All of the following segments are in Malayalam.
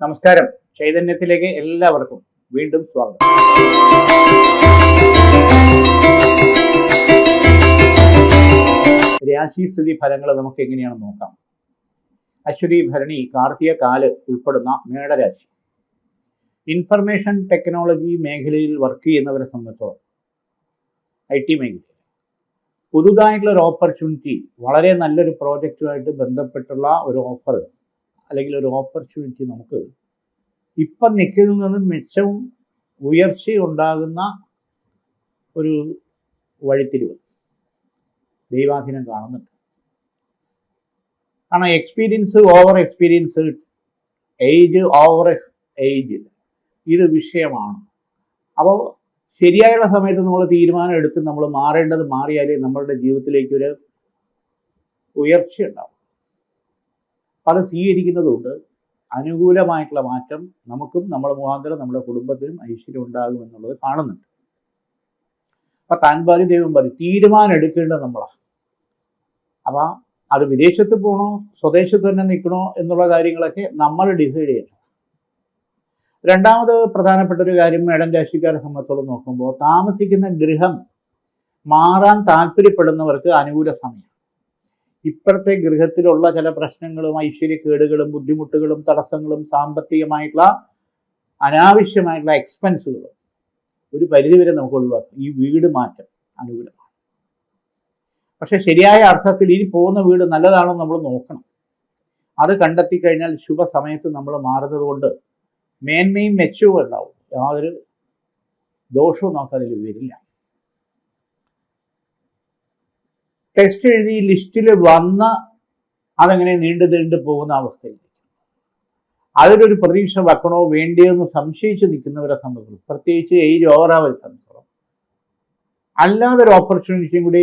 നമസ്കാരം. ചൈതന്യത്തിലേക്ക് എല്ലാവർക്കും വീണ്ടും സ്വാഗതം. രാശിസ്ഥിതി ഫലങ്ങൾ നമുക്ക് എങ്ങനെയാണ് നോക്കാം. അശ്വതി ഭരണി കാർത്തിക കാൽ ഉൾപ്പെടുന്ന മേടരാശി. ഇൻഫർമേഷൻ ടെക്നോളജി മേഖലയിൽ വർക്ക് ചെയ്യുന്നവരെ സംബന്ധിച്ചോളം ഐ ടി മേഖല പുതുതായിട്ടുള്ള ഒരു ഓപ്പർച്യൂണിറ്റി വളരെ നല്ലൊരു പ്രോജക്റ്റുമായിട്ട് ബന്ധപ്പെട്ടുള്ള ഒരു ഓഫർ അല്ലെങ്കിൽ ഒരു ഓപ്പർച്യൂണിറ്റി നമുക്ക് ഇപ്പം നിൽക്കുന്നതും മെച്ചവും ഉയർച്ചയും ഉണ്ടാകുന്ന ഒരു വഴിത്തിരിവ് ദൈവാധീനം കാണുന്നുണ്ട്. കാരണം experience over experience age over age ഇത് വിഷയമാണ്. അപ്പോൾ ശരിയായുള്ള സമയത്ത് നമ്മൾ തീരുമാനം എടുത്ത് നമ്മൾ മാറേണ്ടത് മാറിയാലേ നമ്മളുടെ ജീവിതത്തിലേക്ക് ഒരു ഉയർച്ച ഉണ്ടാവും. പല സ്വീകരിക്കുന്നതുകൊണ്ട് അനുകൂലമായിട്ടുള്ള മാറ്റം നമുക്കും നമ്മുടെ മുഖാന്തരം നമ്മുടെ കുടുംബത്തിനും ഐശ്വര്യം ഉണ്ടാകും എന്നുള്ളത് കാണുന്നുണ്ട്. അപ്പൊ താൻ പാതി ദൈവം പാതി തീരുമാനം എടുക്കേണ്ടത് നമ്മളാണ് അപ്പൊ അത് വിദേശത്ത് പോകണോ സ്വദേശത്ത് തന്നെ നിൽക്കണോ എന്നുള്ള കാര്യങ്ങളൊക്കെ നമ്മൾ ഡിസൈഡ് ചെയ്യണം. രണ്ടാമത് പ്രധാനപ്പെട്ട ഒരു കാര്യം മേഡം രാശിക്കാരെ സംബന്ധിച്ചോളം നോക്കുമ്പോൾ താമസിക്കുന്ന ഗൃഹം മാറാൻ താല്പര്യപ്പെടുന്നവർക്ക് അനുകൂല സമയം. ഇപ്പോഴത്തെ ഗൃഹത്തിലുള്ള ചില പ്രശ്നങ്ങളും ഐശ്വര്യക്കേടുകളും ബുദ്ധിമുട്ടുകളും തടസ്സങ്ങളും സാമ്പത്തികമായിട്ടുള്ള അനാവശ്യമായിട്ടുള്ള എക്സ്പെൻസുകളും ഒരു പരിധിവരെ നമുക്ക് ഒഴിവാക്കാം. ഈ വീട് മാറ്റം അനുകൂലമാണ്. പക്ഷെ ശരിയായ അർത്ഥത്തിൽ ഇനി പോകുന്ന വീട് നല്ലതാണോ നമ്മൾ നോക്കണം. അത് കണ്ടെത്തി കഴിഞ്ഞാൽ ശുഭ സമയത്ത് നമ്മൾ മാറുന്നത് കൊണ്ട് മേന്മയും മെച്ചവും ഉണ്ടാവും. യാതൊരു ദോഷവും നമുക്കതിൽ വരില്ല. ടെസ്റ്റ് എഴുതി ലിസ്റ്റിൽ വന്ന അതങ്ങനെ നീണ്ടു നീണ്ടു പോകുന്ന അവസ്ഥയിൽ അതിലൊരു പ്രതീക്ഷ വെക്കണോ വേണ്ടിയോ എന്ന് സംശയിച്ച് നിൽക്കുന്നവരെ സംബന്ധിച്ചു പ്രത്യേകിച്ച് ഏജ് ഓവറാവരെ സംബന്ധിച്ചോളം. അല്ലാതെ ഒരു ഓപ്പർച്യൂണിറ്റിയും കൂടി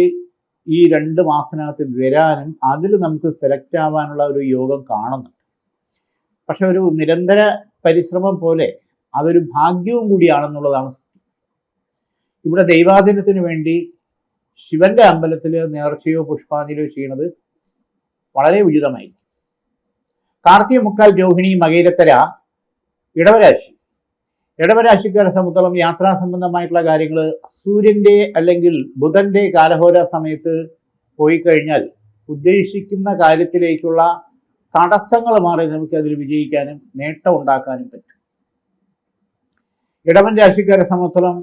ഈ രണ്ട് മാസത്തിനകത്ത് വരാനും അതിൽ നമുക്ക് സെലക്ട് ആവാനുള്ള ഒരു യോഗം കാണുന്നുണ്ട്. പക്ഷെ ഒരു നിരന്തര പരിശ്രമം പോലെ അതൊരു ഭാഗ്യവും കൂടിയാണെന്നുള്ളതാണ് ഇവിടെ ദൈവാധീനത്തിന് വേണ്ടി ശിവന്റെ അമ്പലത്തിൽ നേർച്ചയോ പുഷ്പാഞ്ജലിയോ ചെയ്യുന്നത് വളരെ ഉചിതമായി കാർത്തിക മുക്കാൽ രോഹിണി മകേരത്തര ഇടവരാശി. ഇടവരാശിക്കാരെ സംബന്ധിച്ചോളം യാത്രാ സംബന്ധമായിട്ടുള്ള കാര്യങ്ങൾ സൂര്യന്റെ അല്ലെങ്കിൽ ബുധന്റെ കാലഹോര സമയത്ത് പോയി കഴിഞ്ഞാൽ ഉദ്ദേശിക്കുന്ന കാര്യത്തിലേക്കുള്ള തടസ്സങ്ങൾ മാറി നമുക്ക് അതിൽ വിജയിക്കാനും നേട്ടം ഉണ്ടാക്കാനും പറ്റും. ഇടവൻ രാശിക്കാരെ സംബന്ധിച്ചോളം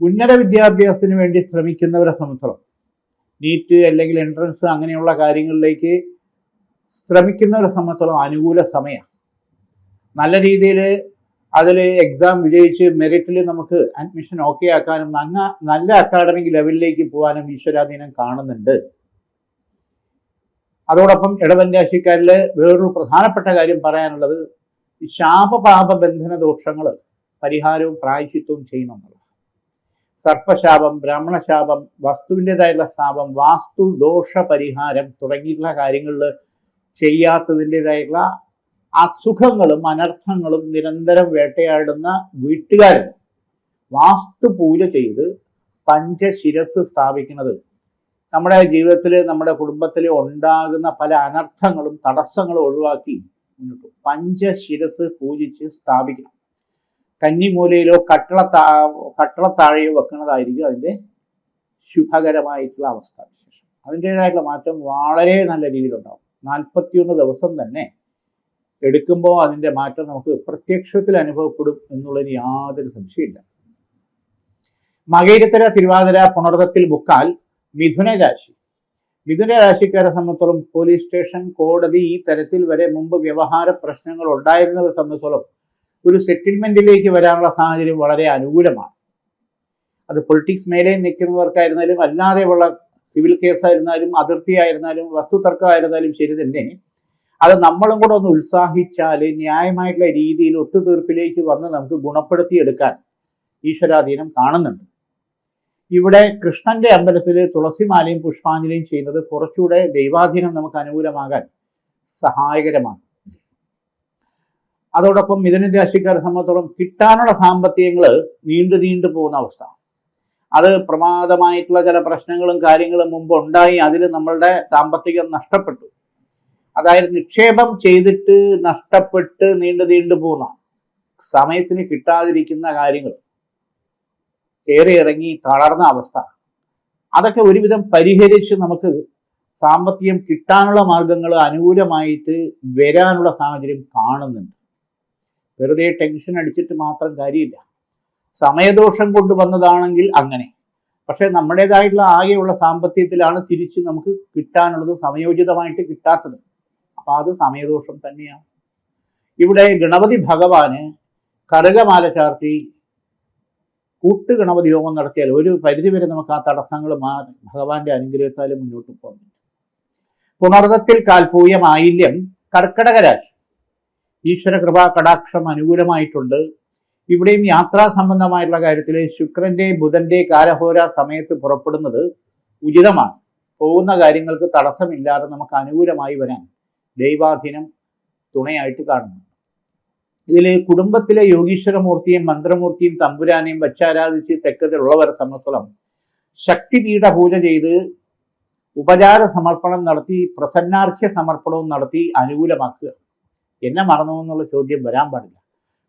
ഉന്നത വിദ്യാഭ്യാസത്തിന് വേണ്ടി ശ്രമിക്കുന്നവരെ സംബന്ധിച്ചോളം നീറ്റ് അല്ലെങ്കിൽ എൻട്രൻസ് അങ്ങനെയുള്ള കാര്യങ്ങളിലേക്ക് ശ്രമിക്കുന്നവരെ സംബന്ധിച്ചോളം അനുകൂല സമയമാണ് നല്ല രീതിയിൽ അതിൽ എക്സാം വിജയിച്ച് മെറിറ്റിൽ നമുക്ക് അഡ്മിഷൻ ഓക്കെ ആക്കാനും നങ്ങ നല്ല അക്കാഡമിക് ലെവലിലേക്ക് പോകാനും ഈശ്വരാധീനം കാണുന്നുണ്ട്. അതോടൊപ്പം ഇടവൻ രാശിക്കാരിൽ വേറൊരു പ്രധാനപ്പെട്ട കാര്യം പറയാനുള്ളത് ശാപപാപ ബന്ധന ദോഷങ്ങൾ പരിഹാരവും പ്രായശിത്വവും ചെയ്യുന്നുള്ളത് സർപ്പശാപം ബ്രാഹ്മണശാപം വസ്തുവിന്റെതായുള്ള ശാപം വാസ്തു ദോഷ പരിഹാരം തുടങ്ങിയിട്ടുള്ള കാര്യങ്ങളിൽ ചെയ്യാത്തതിന്റെതായിട്ടുള്ള അസുഖങ്ങളും അനർത്ഥങ്ങളും നിരന്തരം വേട്ടയാടുന്ന വീട്ടുകാരും വാസ്തു പൂജ ചെയ്ത് പഞ്ചശിരസ് സ്ഥാപിക്കുന്നത് നമ്മുടെ ജീവിതത്തിൽ നമ്മുടെ കുടുംബത്തിൽ ഉണ്ടാകുന്ന പല അനർത്ഥങ്ങളും തടസ്സങ്ങളും ഒഴിവാക്കി പഞ്ചശിരസ് പൂജിച്ച് സ്ഥാപിക്കണം. കന്നിമൂലയിലോ കട്ടള കട്ടളത്താഴയോ വെക്കുന്നതായിരിക്കും അതിന്റെ ശുഭകരമായിട്ടുള്ള അവസ്ഥ വിശേഷം. അതിന്റെതായിട്ടുള്ള മാറ്റം വളരെ നല്ല രീതിയിലുണ്ടാവും. നാൽപ്പത്തിയൊന്ന് ദിവസം തന്നെ എടുക്കുമ്പോൾ അതിന്റെ മാറ്റം നമുക്ക് പ്രത്യക്ഷത്തിൽ അനുഭവപ്പെടും എന്നുള്ളതിന് യാതൊരു സംശയമില്ല മകയിരത്തര തിരുവാതിര പുണർത്തത്തിൽ മുക്കാൽ മിഥുന രാശി. മിഥുന രാശിക്കാരെ സംബന്ധിച്ചോളം പോലീസ് സ്റ്റേഷൻ കോടതി ഈ തരത്തിൽ വരെ മുമ്പ് വ്യവഹാര പ്രശ്നങ്ങൾ ഉണ്ടായിരുന്നവരെ സംബന്ധിച്ചോളം ഒരു സെറ്റിൽമെന്റിലേക്ക് വരാനുള്ള സാഹചര്യം വളരെ അനുകൂലമാണ്. അത് പൊളിറ്റിക്സ് മേലെ നിൽക്കുന്നവർക്കായിരുന്നാലും അല്ലാതെയുള്ള സിവിൽ കേസായിരുന്നാലും അതിർത്തിയായിരുന്നാലും വസ്തുതർക്കമായിരുന്നാലും ശരി തന്നെ. അത് നമ്മളും കൂടെ ഒന്ന് ഉത്സാഹിച്ചാൽ ന്യായമായിട്ടുള്ള രീതിയിൽ ഒത്തുതീർപ്പിലേക്ക് വന്ന് നമുക്ക് ഗുണപ്പെടുത്തിയെടുക്കാൻ ഈശ്വരാധീനം കാണുന്നുണ്ട്. ഇവിടെ കൃഷ്ണന്റെ അമ്പലത്തിൽ തുളസിമാലയും പുഷ്പാഞ്ജലിയും ചെയ്യുന്നത് കുറച്ചുകൂടെ ദൈവാധീനം നമുക്ക് അനുകൂലമാകാൻ സഹായകരമാണ്. അതോടൊപ്പം മിഥുന രാശിക്കാരെ സംബന്ധിച്ചോളം കിട്ടാനുള്ള സാമ്പത്തികങ്ങൾ നീണ്ടു നീണ്ടു പോകുന്ന അവസ്ഥ. അത് പ്രമാദമായിട്ടുള്ള ചില പ്രശ്നങ്ങളും കാര്യങ്ങളും മുമ്പ് ഉണ്ടായി അതിൽ നമ്മളുടെ സാമ്പത്തികം നഷ്ടപ്പെട്ടു. അതായത് നിക്ഷേപം ചെയ്തിട്ട് നഷ്ടപ്പെട്ട് നീണ്ടു നീണ്ടു പോകുന്ന സമയത്തിന് കിട്ടാതിരിക്കുന്ന കാര്യങ്ങൾ കയറി ഇറങ്ങി തളർന്ന അവസ്ഥ. അതൊക്കെ ഒരുവിധം പരിഹരിച്ച് നമുക്ക് സാമ്പത്തികം കിട്ടാനുള്ള മാർഗങ്ങൾ അനുകൂലമായിട്ട് വരാനുള്ള സാഹചര്യം കാണുന്നുണ്ട്. വെറുതെ ടെൻഷൻ അടിച്ചിട്ട് മാത്രം കാര്യമില്ല. സമയദോഷം കൊണ്ട് വന്നതാണെങ്കിൽ അങ്ങനെ. പക്ഷേ നമ്മുടേതായിട്ടുള്ള ആകെയുള്ള സാമ്പത്തികത്തിലാണ് തിരിച്ച് നമുക്ക് കിട്ടാനുള്ളത് സമയോചിതമായിട്ട് കിട്ടാത്തത്. അപ്പം അത് സമയദോഷം തന്നെയാണ്. ഇവിടെ ഗണപതി ഭഗവാന് കറുകമാല ചാർത്തി കൂട്ട് ഗണപതി ഹോമം നടത്തിയാൽ ഒരു പരിധിവരെ നമുക്ക് ആ തടസ്സങ്ങൾ മാറി ഭഗവാന്റെ അനുഗ്രഹത്താൽ മുന്നോട്ട് പറ്റും. പുണർദത്തിൽ കാൽപൂയ ആയില്യം കർക്കടക രാശി. ഈശ്വര കൃപാ കടാക്ഷം അനുകൂലമായിട്ടുണ്ട്. ഇവിടെയും യാത്രാ സംബന്ധമായിട്ടുള്ള കാര്യത്തിൽ ശുക്രന്റെ ബുധന്റെ കാലഹോര സമയത്ത് പുറപ്പെടുന്നത് ഉചിതമാണ്. പോകുന്ന കാര്യങ്ങൾക്ക് തടസ്സമില്ലാതെ നമുക്ക് അനുകൂലമായി വരാൻ ദൈവാധീനം തുണയായിട്ട് കാണുന്നു. ഇതിൽ കുടുംബത്തിലെ യോഗീശ്വരമൂർത്തിയും മന്ത്രമൂർത്തിയും തമ്പുരാനെയും വച്ചാരാധിച്ച് തെക്കതിലുള്ളവരെ സംബന്ധിച്ചോളം ശക്തിപീഠ പൂജ ചെയ്ത് ഉപചാര സമർപ്പണം നടത്തി പ്രസന്നാർഘ്യ സമർപ്പണവും നടത്തി അനുകൂലമാക്കുക. എന്നെ മറന്നു എന്നുള്ള ചോദ്യം വരാൻ പാടില്ല.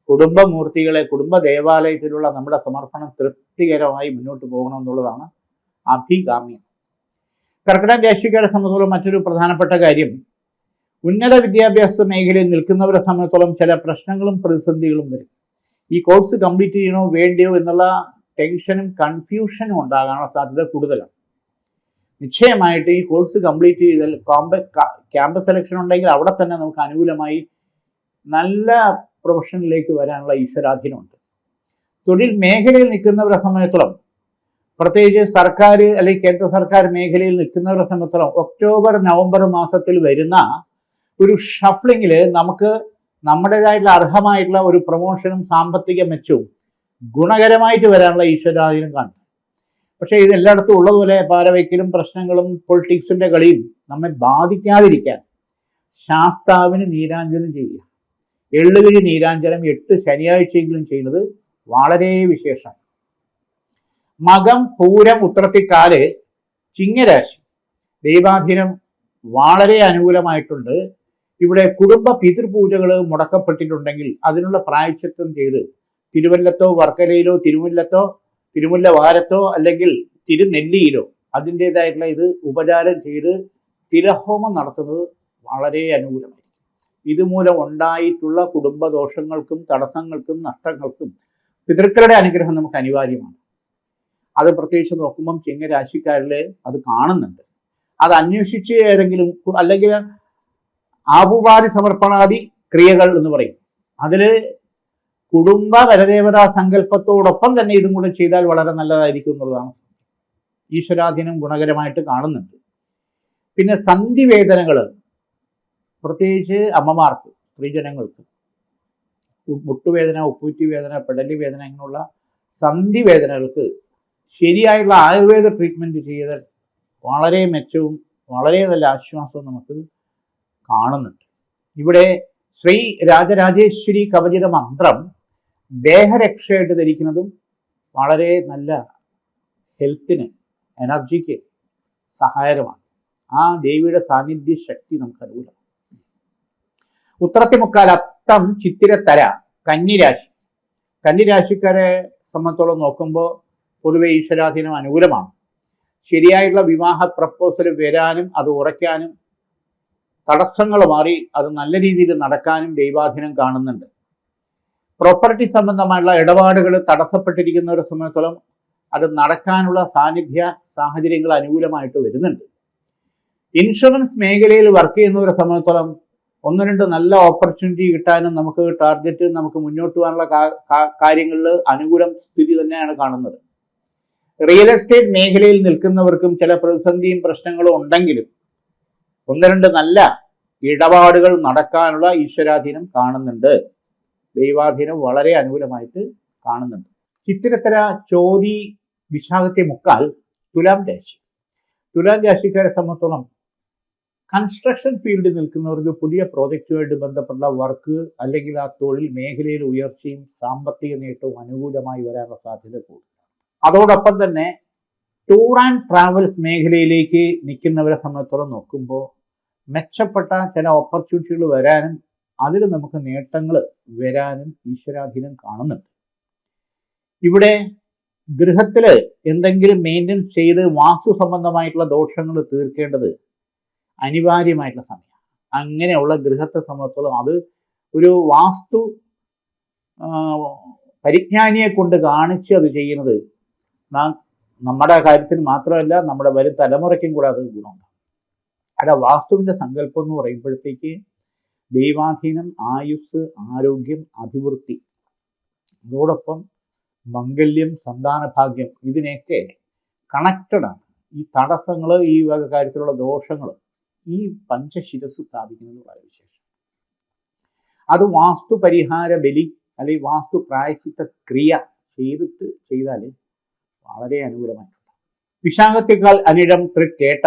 കുടുംബമൂർത്തികളെ കുടുംബ ദേവാലയത്തിലുള്ള നമ്മുടെ സമർപ്പണം തൃപ്തികരമായി മുന്നോട്ട് പോകണമെന്നുള്ളതാണ് അഭികാമ്യം. കർക്കിടക രാശിക്കാരെ സംബന്ധിച്ചുള്ള മറ്റൊരു പ്രധാനപ്പെട്ട കാര്യം ഉന്നത വിദ്യാഭ്യാസ മേഖലയിൽ നിൽക്കുന്നവരെ സംബന്ധിച്ചോളം ചില പ്രശ്നങ്ങളും പ്രതിസന്ധികളും വരും. ഈ കോഴ്സ് കംപ്ലീറ്റ് ചെയ്യണോ വേണ്ടിയോ എന്നുള്ള ടെൻഷനും കൺഫ്യൂഷനും ഉണ്ടാകാനുള്ള സാധ്യത കൂടുതലാണ്. നിശ്ചയമായിട്ട് ഈ കോഴ്സ് കംപ്ലീറ്റ് ചെയ്താൽ ക്യാമ്പസ് സെലക്ഷൻ ഉണ്ടെങ്കിൽ അവിടെ തന്നെ നമുക്ക് അനുകൂലമായി നല്ല പ്രൊഫഷനിലേക്ക് വരാനുള്ള ഈശ്വരാധീനമുണ്ട്. തൊഴിൽ മേഖലയിൽ നിൽക്കുന്നവരെ സംബന്ധിച്ചിടത്തോളം പ്രത്യേകിച്ച് സർക്കാർ അല്ലെങ്കിൽ കേന്ദ്ര സർക്കാർ മേഖലയിൽ നിൽക്കുന്നവരെ സംബന്ധിച്ചിടത്തോളം ഒക്ടോബർ നവംബർ മാസത്തിൽ വരുന്ന ഒരു ഷഫ്ലിങ്ങിൽ നമുക്ക് നമ്മുടേതായിട്ടുള്ള അർഹമായിട്ടുള്ള ഒരു പ്രൊമോഷനും സാമ്പത്തിക മെച്ചവും ഗുണകരമായിട്ട് വരാനുള്ള ഈശ്വരാധീനം കാണും. പക്ഷേ ഇത് എല്ലായിടത്തും ഉള്ളതുപോലെ പാരവയ്ക്കലും പ്രശ്നങ്ങളും പൊളിറ്റിക്സിന്റെ കളിയും നമ്മെ ബാധിക്കാതിരിക്കാൻ ശാസ്താവിന് നീരാഞ്ജനം ചെയ്യുക. എള്ളുകിഴി നീരാഞ്ജനം എട്ട് ശനിയാഴ്ചയെങ്കിലും ചെയ്യുന്നത് വളരെ വിശേഷം മകം പൂരം ഉത്രത്തിക്കാൽ ചിങ്ങരാശി. ദൈവാധീനം വളരെ അനുകൂലമായിട്ടുണ്ട്. ഇവിടെ കുടുംബ പിതൃപൂജകൾ മുടക്കപ്പെട്ടിട്ടുണ്ടെങ്കിൽ അതിനുള്ള പ്രായച്ചിത്വം ചെയ്ത് തിരുവല്ലത്തോ വർക്കലയിലോ തിരുമുല്ലത്തോ തിരുമുല്ല വാരത്തോ അല്ലെങ്കിൽ തിരുനെല്ലിയിലോ അതിന്റെതായിട്ടുള്ള ഇത് ഉപചാരം ചെയ്ത് തിരഹോമം നടത്തുന്നത് വളരെ അനുകൂലമായിരിക്കും. ഇതുമൂലം ഉണ്ടായിട്ടുള്ള കുടുംബദോഷങ്ങൾക്കും തടസ്സങ്ങൾക്കും നഷ്ടങ്ങൾക്കും പിതൃക്കളുടെ അനുഗ്രഹം നമുക്ക് അനിവാര്യമാണ്. അത് പ്രത്യേകിച്ച് നോക്കുമ്പം ചിങ്ങരാശിക്കാരിൽ അത് കാണുന്നുണ്ട്. അത് അന്വേഷിച്ച് ഏതെങ്കിലും അല്ലെങ്കിൽ ആപുപാതി സമർപ്പണാദി ക്രിയകൾ എന്ന് പറയും. അതിൽ കുടുംബ വരദേവതാ സങ്കല്പത്തോടൊപ്പം തന്നെ ഇതും കൂടെ ചെയ്താൽ വളരെ നല്ലതായിരിക്കും എന്നുള്ളതാണ്. ഈശ്വരാധീനം ഗുണകരമായിട്ട് കാണുന്നുണ്ട്. പിന്നെ സന്ധിവേദനകൾ പ്രത്യേകിച്ച് അമ്മമാർക്ക് സ്ത്രീജനങ്ങൾക്ക്. മുട്ടുവേദന ഉപ്പൂറ്റി വേദന പെടലി വേദന ഇങ്ങനെയുള്ള സന്ധി വേദനകൾക്ക് ശരിയായുള്ള ആയുർവേദ ട്രീറ്റ്മെന്റ് ചെയ്താൽ വളരെ മെച്ചവും വളരെ നല്ല ആശ്വാസവും നമുക്ക് കാണുന്നുണ്ട്. ഇവിടെ ശ്രീ രാജരാജേശ്വരി കവചിത മന്ത്രം ദേഹരക്ഷയായിട്ട് ധരിക്കുന്നതും വളരെ നല്ല ഹെൽത്തിന് എനർജിക്ക് സഹായകമാണ് ആ ദേവിയുടെ സാന്നിധ്യ ശക്തി നമുക്ക് അനുകൂലം ഉത്രത്തിമുക്കാൽ അത്തം ചിത്തിരത്തര കന്നിരാശി. കന്നിരാശിക്കാരെ സംബന്ധിച്ചോളം നോക്കുമ്പോൾ പൊതുവെ ഈശ്വരാധീനം അനുകൂലമാണ്. ശരിയായിട്ടുള്ള വിവാഹ പ്രപ്പോസൽ വരാനും അത് ഉറയ്ക്കാനും തടസ്സങ്ങൾ മാറി അത് നല്ല രീതിയിൽ നടക്കാനും ദൈവാധീനം കാണുന്നുണ്ട്. പ്രോപ്പർട്ടി സംബന്ധമായുള്ള ഇടപാടുകൾ തടസ്സപ്പെട്ടിരിക്കുന്നവരെ സംബന്ധിച്ചോളം അത് നടക്കാനുള്ള സാന്നിധ്യ സാഹചര്യങ്ങൾ അനുകൂലമായിട്ട് വരുന്നുണ്ട്. ഇൻഷുറൻസ് മേഖലയിൽ വർക്ക് ചെയ്യുന്നവരെ സംബന്ധിച്ചോളം ഒന്ന് രണ്ട് നല്ല ഓപ്പർച്യൂണിറ്റി കിട്ടാനും നമുക്ക് ടാർഗറ്റ് നമുക്ക് മുന്നോട്ട് പോകാനുള്ള കാര്യങ്ങളിൽ അനുകൂലം സ്ഥിതി തന്നെയാണ് കാണുന്നത്. റിയൽ എസ്റ്റേറ്റ് മേഖലയിൽ നിൽക്കുന്നവർക്കും ചില പ്രതിസന്ധിയും പ്രശ്നങ്ങളും ഉണ്ടെങ്കിലും ഒന്ന് രണ്ട് നല്ല ഇടപാടുകൾ നടക്കാനുള്ള ഈശ്വരാധീനം കാണുന്നുണ്ട്. ദൈവാധീനം വളരെ അനുകൂലമായിട്ട് കാണുന്നുണ്ട്. ചിത്തിരത്തര ചോതി വിശാഖത്തെ മുക്കാൽ തുലാം രാശി. തുലാം രാശിക്കാരെ സംബന്ധിച്ചോളം കൺസ്ട്രക്ഷൻ ഫീൽഡിൽ നിൽക്കുന്നവർക്ക് പുതിയ പ്രോജക്റ്റുമായിട്ട് ബന്ധപ്പെട്ട വർക്ക് അല്ലെങ്കിൽ ആ തൊഴിൽ മേഖലയിൽ ഉയർച്ചയും സാമ്പത്തിക നേട്ടവും അനുകൂലമായി വരാനുള്ള സാധ്യത കൂടും. അതോടൊപ്പം തന്നെ ടൂർ ആൻഡ് ട്രാവൽസ് മേഖലയിലേക്ക് നിൽക്കുന്നവരെ സംബന്ധിച്ചോളം നോക്കുമ്പോൾ മെച്ചപ്പെട്ട ചില ഓപ്പർച്യൂണിറ്റികൾ വരാനും അതിൽ നമുക്ക് നേട്ടങ്ങൾ വരാനും ഈശ്വരാധീനം കാണുന്നുണ്ട്. ഇവിടെ ഗൃഹത്തിൽ എന്തെങ്കിലും മെയിന്റെനൻസ് ചെയ്ത് വാസ്തു സംബന്ധമായിട്ടുള്ള ദോഷങ്ങൾ തീർക്കേണ്ടത് അനിവാര്യമായിട്ടുള്ള സമയമാണ് അങ്ങനെയുള്ള ഗൃഹത്തെ സംബന്ധിച്ചോളം അത് ഒരു വാസ്തു പരിജ്ഞാനിയെ കൊണ്ട് കാണിച്ച് അത് ചെയ്യുന്നത് നമ്മുടെ കാര്യത്തിന് മാത്രമല്ല നമ്മുടെ വരും തലമുറയ്ക്കും കൂടെ അത് ഗുണമുണ്ട്. അല്ല വാസ്തുവിന്റെ സങ്കല്പം എന്ന് പറയുമ്പോഴത്തേക്ക് ദൈവാധീനം ആയുസ് ആരോഗ്യം അഭിവൃദ്ധി അതോടൊപ്പം മംഗല്യം സന്താനഭാഗ്യം ഇതിനെയൊക്കെ കണക്റ്റഡാണ് ഈ തടസ്സങ്ങൾ ഈ വക കാര്യത്തിലുള്ള ദോഷങ്ങൾ ഈ പഞ്ചശിരസ് സ്ഥാപിക്കുന്നത് വളരെ വിശേഷം. അത് വാസ്തു പരിഹാര ബലി അല്ലെങ്കിൽ വാസ്തു പ്രായച്ചിത്ത ക്രിയ ചെയ്തിട്ട് ചെയ്താൽ വളരെ അനുകൂലമായിട്ടുണ്ട്. വിശാഖത്തേക്കാൾ അനിഴം തൃക്കേട്ട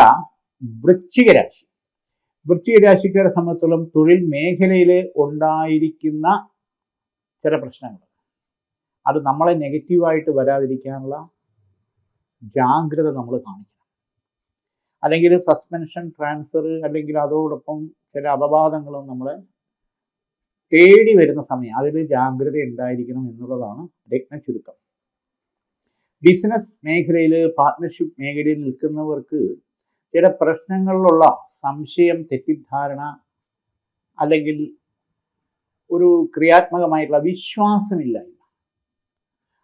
വൃശ്ചിക രാശി. വൃശ്ചിക രാശിക്കാരെ സംബന്ധിച്ചോളം തൊഴിൽ മേഖലയിൽ ഉണ്ടായിരിക്കുന്ന ചില പ്രശ്നങ്ങൾ. അത് നമ്മളെ നെഗറ്റീവായിട്ട് വരാതിരിക്കാനുള്ള ജാഗ്രത നമ്മൾ കാണിക്കണം. അല്ലെങ്കിൽ സസ്പെൻഷൻ ട്രാൻസ്ഫർ അല്ലെങ്കിൽ അതോടൊപ്പം ചില അപവാദങ്ങളും നമ്മൾ തേടി വരുന്ന സമയം അതിൽ ജാഗ്രത ഉണ്ടായിരിക്കണം എന്നുള്ളതാണ് രത്ന ചുരുക്കം. ബിസിനസ് മേഖലയിൽ പാർട്ട്ണർഷിപ്പ് മേഖലയിൽ നിൽക്കുന്നവർക്ക് ചില പ്രശ്നങ്ങളിലുള്ള സംശയം തെറ്റിദ്ധാരണ അല്ലെങ്കിൽ ഒരു ക്രിയാത്മകമായിട്ടുള്ള വിശ്വാസമില്ലായ്മ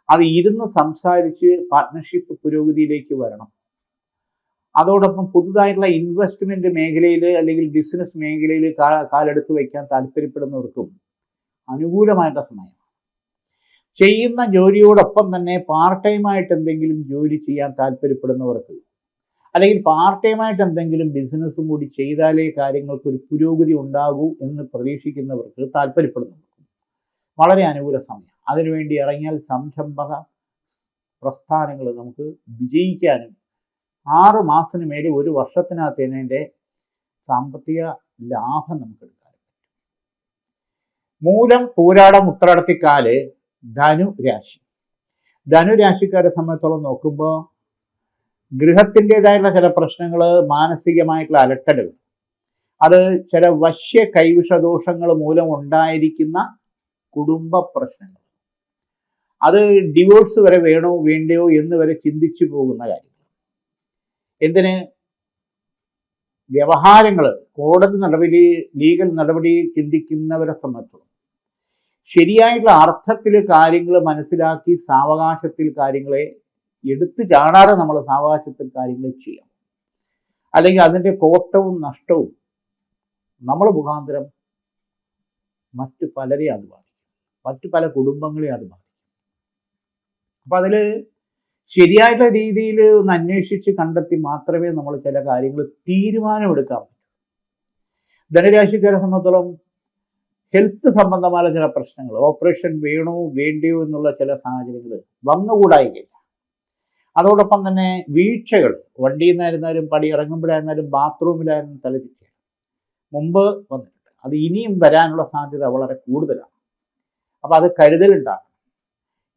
അത് ഇരുന്ന് സംസാരിച്ച് പാർട്ട്ണർഷിപ്പ് പുരോഗതിയിലേക്ക് വരണം. അതോടൊപ്പം പുതുതായിട്ടുള്ള ഇൻവെസ്റ്റ്മെന്റ് മേഖലയിൽ അല്ലെങ്കിൽ ബിസിനസ് മേഖലയിൽ കാലെടുത്ത് വയ്ക്കാൻ താല്പര്യപ്പെടുന്നവർക്കും അനുകൂലമായിട്ടുള്ള സമയമാണ്. ചെയ്യുന്ന ജോലിയോടൊപ്പം തന്നെ പാർട്ട് ടൈമായിട്ട് എന്തെങ്കിലും ജോലി ചെയ്യാൻ താല്പര്യപ്പെടുന്നവർക്ക് അല്ലെങ്കിൽ പാർട്ട് ടൈമായിട്ട് എന്തെങ്കിലും ബിസിനസ്സും കൂടി ചെയ്താലേ കാര്യങ്ങൾക്ക് ഒരു പുരോഗതി ഉണ്ടാകൂ എന്ന് പ്രതീക്ഷിക്കുന്നവർക്ക് താല്പര്യപ്പെടുന്നവർക്ക് വളരെ അനുകൂല സമയം. അതിനുവേണ്ടി ഇറങ്ങിയാൽ സംരംഭക പ്രസ്ഥാനങ്ങൾ നമുക്ക് വിജയിക്കാനും ആറ് മാസത്തിന് മേലെ ഒരു വർഷത്തിനകത്ത് തന്നെ സാമ്പത്തിക ലാഭം നമുക്ക് എടുക്കാൻ പറ്റും. മൂലം പൂരാടം രാശി ധനു രാശിക്കാരെ സംബന്ധിച്ചോളം നോക്കുമ്പോൾ ഗൃഹത്തിന്റെതായുള്ള ചില പ്രശ്നങ്ങൾ മാനസികമായിട്ടുള്ള അലട്ടലുകൾ. അത് ചില വശ്യ കൈവിഷദോഷങ്ങൾ മൂലം ഉണ്ടായിരിക്കുന്ന കുടുംബ പ്രശ്നങ്ങൾ. അത് ഡിവോഴ്സ് വരെ വേണോ വേണ്ടയോ എന്ന് വരെ ചിന്തിച്ചു പോകുന്ന കാര്യം എന്തിന്? വ്യവഹാരങ്ങൾ കോടതി നടപടി ലീഗൽ നടപടി ചിന്തിക്കുന്നവരെ സംബന്ധിച്ചോളം. ശരിയായിട്ടുള്ള അർത്ഥത്തിൽ കാര്യങ്ങൾ മനസ്സിലാക്കി സാവകാശത്തിൽ കാര്യങ്ങളെ എടുത്തു ചാടാതെ നമ്മൾ സാവകാശത്തിൽ കാര്യങ്ങൾ ചെയ്യാം അല്ലെങ്കിൽ അതിന്റെ കോട്ടവും നഷ്ടവും നമ്മൾ മുഖാന്തരം മറ്റു പലരെ അത് ബാധിക്കും. മറ്റു പല കുടുംബങ്ങളെ അത് ബാധിക്കും. അപ്പം അതിൽ ശരിയായിട്ടുള്ള രീതിയിൽ ഒന്ന് അന്വേഷിച്ച് കണ്ടെത്തി മാത്രമേ നമ്മൾ ചില കാര്യങ്ങൾ തീരുമാനമെടുക്കാൻ പറ്റൂ. ധനരാശിക്കാരെ സംബന്ധിച്ചോളം ഹെൽത്ത് സംബന്ധമായ ചില പ്രശ്നങ്ങൾ ഓപ്പറേഷൻ വേണോ വേണ്ടയോ എന്നുള്ള ചില സാഹചര്യങ്ങൾ വന്നുകൂടായില്ല അതോടൊപ്പം തന്നെ വീഴ്ചകൾ വണ്ടിയിൽ നിന്നായിരുന്നാലും പടി ഇറങ്ങുമ്പോഴായിരുന്നാലും ബാത്റൂമിലായിരുന്നാലും തലതിരിക്കുക മുമ്പ് വന്നിട്ടുണ്ട്. അത് ഇനിയും വരാനുള്ള സാധ്യത വളരെ കൂടുതലാണ്. അപ്പോൾ അത് കരുതലുണ്ടാകും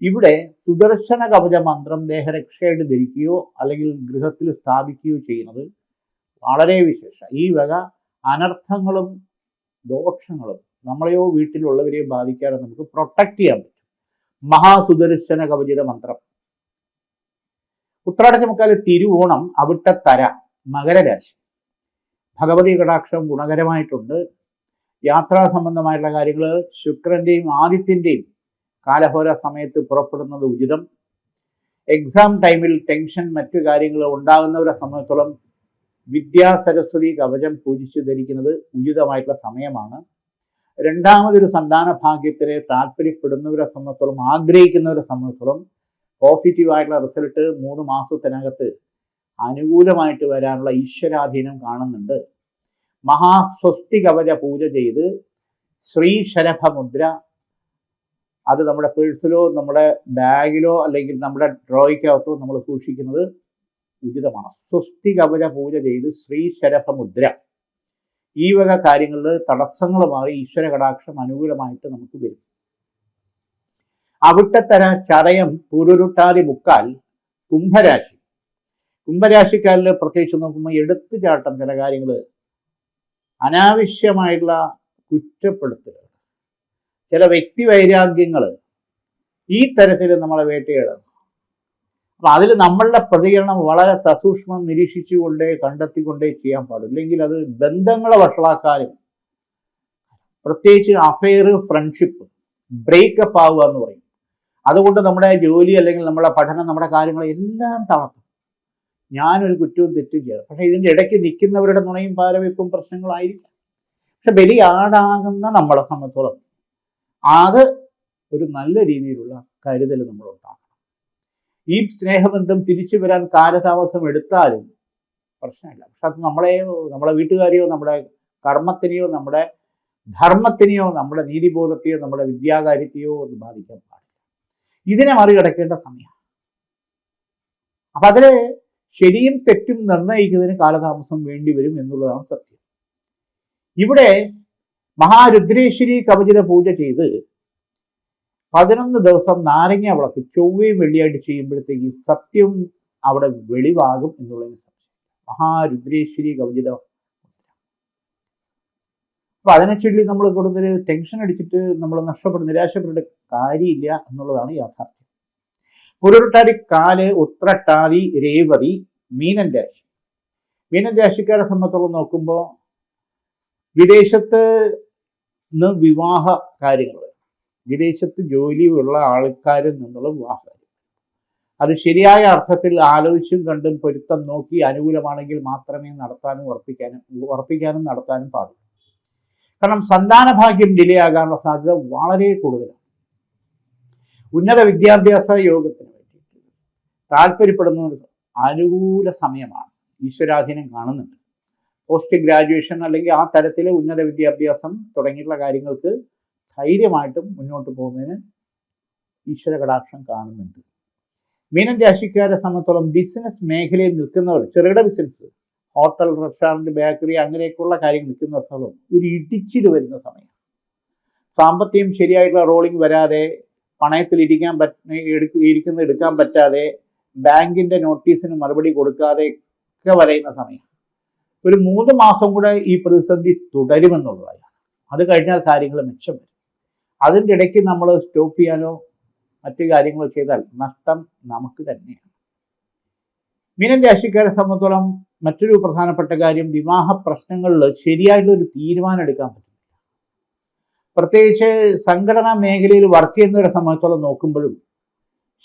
ഇവിടെ സുദർശന കവച മന്ത്രം ദേഹരക്ഷയായിട്ട് ധരിക്കുകയോ അല്ലെങ്കിൽ ഗൃഹത്തിൽ സ്ഥാപിക്കുകയോ ചെയ്യുന്നത് വളരെ വിശേഷം. ഈ വക അനർത്ഥങ്ങളും ദോഷങ്ങളും നമ്മളെയോ വീട്ടിലുള്ളവരെയോ ബാധിക്കാതെ നമുക്ക് പ്രൊട്ടക്ട് ചെയ്യാൻ പറ്റും. മഹാസുദർശന കവചിത മന്ത്രം. ഉത്രാടച്ചമുക്കാൽ തിരുവോണം അവിട്ടത്തര മകരരാശി. ഭഗവതി കടാക്ഷം ഗുണകരമായിട്ടുണ്ട്. യാത്രാ സംബന്ധമായിട്ടുള്ള കാര്യങ്ങൾ ശുക്രന്റെയും ആദിത്യന്റെയും കാലഹോര സമയത്ത് പുറപ്പെടുന്നത് ഉചിതം. എക്സാം ടൈമിൽ ടെൻഷൻ മറ്റു കാര്യങ്ങൾ ഉണ്ടാകുന്നവരെ സംബന്ധിച്ചോളം വിദ്യാ സരസ്വതി കവചം പൂജിച്ചു ധരിക്കുന്നത് ഉചിതമായിട്ടുള്ള സമയമാണ്. രണ്ടാമതൊരു സന്താന ഭാഗ്യത്തിന് താല്പര്യപ്പെടുന്നവരെ സംബന്ധിച്ചോളം ആഗ്രഹിക്കുന്നവരെ സംബന്ധിച്ചോളം പോസിറ്റീവായിട്ടുള്ള റിസൾട്ട് മൂന്ന് മാസത്തിനകത്ത് അനുകൂലമായിട്ട് വരാനുള്ള ഈശ്വരാധീനം കാണുന്നുണ്ട്. മഹാസ്വസ്തി കവച പൂജ ചെയ്ത് ശ്രീ ശരഭ മുദ്ര അത് നമ്മുടെ പേഴ്സിലോ നമ്മുടെ ബാഗിലോ അല്ലെങ്കിൽ നമ്മുടെ ഡ്രോയ്ക്കകത്തോ നമ്മൾ സൂക്ഷിക്കുന്നത് ഉചിതമാണ്. സ്വസ്തി കവച പൂജ ചെയ്ത് ശ്രീ ശരഭ മുദ്ര ഈ വക കാര്യങ്ങളിൽ തടസ്സങ്ങൾ മാറി ഈശ്വര കടാക്ഷം അനുകൂലമായിട്ട് നമുക്ക് വരും. അവിട്ടത്തര ചതയം പുരുരുട്ടാതി മുക്കാൽ കുംഭരാശി. കുംഭരാശിക്കാരിൽ പ്രത്യേകിച്ച് നോക്കുമ്പോൾ എടുത്തു ചാട്ടം ചില കാര്യങ്ങൾ അനാവശ്യമായിട്ടുള്ള കുറ്റപ്പെടുത്തലുകൾ. ചില വ്യക്തി വൈരാഗ്യങ്ങൾ ഈ തരത്തിൽ നമ്മളെ വേട്ടയിടുന്നു. അപ്പം അതിൽ നമ്മളുടെ പ്രതികരണം വളരെ സസൂക്ഷ്മം നിരീക്ഷിച്ചുകൊണ്ടേ കണ്ടെത്തിക്കൊണ്ടേ ചെയ്യാൻ പാടും. ഇല്ലെങ്കിൽ അത് ബന്ധങ്ങളെ വഷളാക്കാനും പ്രത്യേകിച്ച് അഫെയർ ഫ്രണ്ട്ഷിപ്പ് ബ്രേക്കപ്പ് ആവുക എന്ന് പറയും. അതുകൊണ്ട് നമ്മുടെ ജോലി അല്ലെങ്കിൽ നമ്മുടെ പഠനം നമ്മുടെ കാര്യങ്ങൾ എല്ലാം തളർത്തും. ഞാനൊരു കുറ്റവും തെറ്റും ചെയ്യാം പക്ഷേ ഇതിന്റെ ഇടയ്ക്ക് നിൽക്കുന്നവരുടെ നുണയും പാരവെപ്പും പ്രശ്നങ്ങളായിരിക്കും പക്ഷെ ബലിയാടാകുന്ന നമ്മളെ സംബന്ധിച്ചോളം അത് ഒരു നല്ല രീതിയിലുള്ള കരുതൽ നമ്മൾ ഉണ്ടാക്കണം ഈ സ്നേഹബന്ധം തിരിച്ചു വരാൻ കാലതാമസം എടുത്താലും പ്രശ്നമില്ല. പക്ഷെ അത് നമ്മളെയോ നമ്മളെ വീട്ടുകാരെയോ നമ്മുടെ കർമ്മത്തിനെയോ നമ്മുടെ ധർമ്മത്തിനെയോ നമ്മുടെ നീതിബോധത്തെയോ നമ്മുടെ വിദ്യാകാര്യത്തെയോ ഒന്ന് ബാധിക്കാൻ പാടില്ല. ഇതിനെ മറികടക്കേണ്ട സമയമാണ് അപ്പൊ അതിൽ ശരിയും തെറ്റും നിർണയിക്കുന്നതിന് കാലതാമസം വേണ്ടി വരും എന്നുള്ളതാണ് സത്യം. ഇവിടെ മഹാരുദ്രേശ്വരി കവചിത പൂജ ചെയ്ത് പതിനൊന്ന് ദിവസം നാരങ്ങ വിളക്ക് ചൊവ്വയും വെള്ളിയായിട്ട് ചെയ്യുമ്പോഴത്തേക്ക് സത്യം അവിടെ വെളിവാകും എന്നുള്ളതിന് മഹാരുദ്രേശ്വരി കവചിത അപ്പൊ അതിനെ ചൊല്ലി നമ്മൾ കൂടുതൽ ടെൻഷൻ അടിച്ചിട്ട് നമ്മൾ നഷ്ടപ്പെടും നിരാശപ്പെടേണ്ട കാര്യമില്ല എന്നുള്ളതാണ് യാഥാർത്ഥ്യം. പുരുട്ടാടി കാൽ ഉത്രട്ടാതി രേവതി മീനൻ രാശി. മീനൻ രാശിക്കാരെ സംബന്ധിച്ചോളം നോക്കുമ്പോൾ വിദേശത്ത് നിന്ന് വിവാഹ കാര്യങ്ങൾ. വിദേശത്ത് ജോലിയുള്ള ആൾക്കാരിൽ നിന്നുള്ള വിവാഹ അത് ശരിയായ അർത്ഥത്തിൽ ആലോചിച്ചും കണ്ടും പൊരുത്തം നോക്കി അനുകൂലമാണെങ്കിൽ മാത്രമേ നടത്താനും ഉറപ്പിക്കാനും ഉറപ്പിക്കാനും നടത്താനും പാടുള്ളൂ. കാരണം സന്താന ഭാഗ്യം ഡിലേ ആകാനുള്ള സാധ്യത വളരെ കൂടുതലാണ്. ഉന്നത വിദ്യാഭ്യാസ യോഗത്തിന് വേണ്ടിയിട്ട് താല്പര്യപ്പെടുന്ന അനുകൂല സമയമാണ് ഈശ്വരാധീനം കാണുന്നുണ്ട്. പോസ്റ്റ് ഗ്രാജുവേഷൻ അല്ലെങ്കിൽ ആ തരത്തിൽ ഉന്നത വിദ്യാഭ്യാസം തുടങ്ങിയിട്ടുള്ള കാര്യങ്ങൾക്ക് ധൈര്യമായിട്ടും മുന്നോട്ട് പോകുന്നതിന് ഈശ്വര കടാക്ഷം കാണുന്നുണ്ട്. മീനം രാശിക്കാരെ സംബന്ധിച്ചോളം ബിസിനസ് മേഖലയിൽ നിൽക്കുന്നവർ ചെറുകിട ബിസിനസ് ഹോട്ടൽ റെസ്റ്റോറന്റ് ബേക്കറി അങ്ങനെയൊക്കെയുള്ള കാര്യങ്ങൾ നിൽക്കുന്നിടത്തോളം ഒരു ഇടിച്ചിൽ വരുന്ന സമയം സാമ്പത്തികം ശരിയായിട്ടുള്ള റോളിംഗ് വരാതെ പണയത്തിൽ ഇരിക്കാൻ പറ്റ ഇരിക്കുന്ന എടുക്കാൻ പറ്റാതെ ബാങ്കിന്റെ നോട്ടീസിന് മറുപടി കൊടുക്കാതെ ഒക്കെ വരയുന്ന സമയം ഒരു മൂന്ന് മാസം കൂടെ ഈ പ്രതിസന്ധി തുടരുമെന്നുള്ളതാണ്. അത് കഴിഞ്ഞാൽ കാര്യങ്ങൾ മെച്ചം വരും. അതിന്റെ ഇടയ്ക്ക് നമ്മൾ സ്റ്റോപ്പ് ചെയ്യാനോ മറ്റു കാര്യങ്ങളോ ചെയ്താൽ നഷ്ടം നമുക്ക് തന്നെയാണ്. മീനൻ രാശിക്കാരെ സംബന്ധിച്ചോളം മറ്റൊരു പ്രധാനപ്പെട്ട കാര്യം വിവാഹ പ്രശ്നങ്ങളിൽ ശരിയായിട്ടുള്ള ഒരു തീരുമാനം എടുക്കാൻ പറ്റും പ്രത്യേകിച്ച് സംഘടനാ മേഖലയിൽ വർക്ക് ചെയ്യുന്നവരെ സംബന്ധിച്ചോളം നോക്കുമ്പോഴും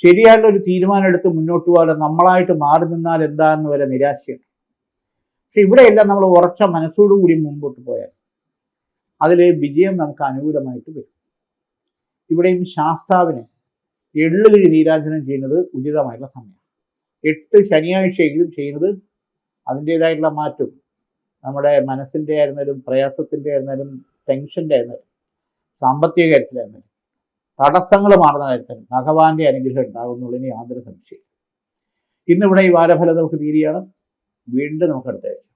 ശരിയായിട്ടുള്ള ഒരു തീരുമാനം എടുത്ത് മുന്നോട്ട് പോകാതെ നമ്മളായിട്ട് മാറി നിന്നാൽ എന്താണെന്ന് വരെ നിരാശയാണ്. പക്ഷെ ഇവിടെയെല്ലാം നമ്മൾ ഉറച്ച മനസ്സോടുകൂടി മുമ്പോട്ട് പോയാൽ അതിൽ വിജയം നമുക്ക് അനുകൂലമായിട്ട് വരും. ഇവിടെയും ശാസ്താവിന് എള്ളുകിഴി നീരാജനം ചെയ്യുന്നത് ഉചിതമായിട്ടുള്ള സമയമാണ്. എട്ട് ശനിയാഴ്ചയെങ്കിലും ചെയ്യുന്നത് അതിന്റേതായിട്ടുള്ള മാറ്റം. നമ്മുടെ മനസ്സിന്റെ ആയിരുന്നാലും പ്രയാസത്തിന്റെ ആയിരുന്നാലും ടെൻഷന്റെ ആയിരുന്നാലും സാമ്പത്തിക കാര്യത്തിലായിരുന്നാലും തടസ്സങ്ങൾ മാറുന്ന കാര്യത്തിലും ഭഗവാന്റെ അനുഗ്രഹം ഉണ്ടാകുന്നുള്ളതിന് യാതൊരു സംശയം ഇന്നിവിടെ ഈ വാരഫലം നമുക്ക് തീരുകയാണ്. വീണ്ടും നമുക്ക് അടുത്ത ആഴ്ച.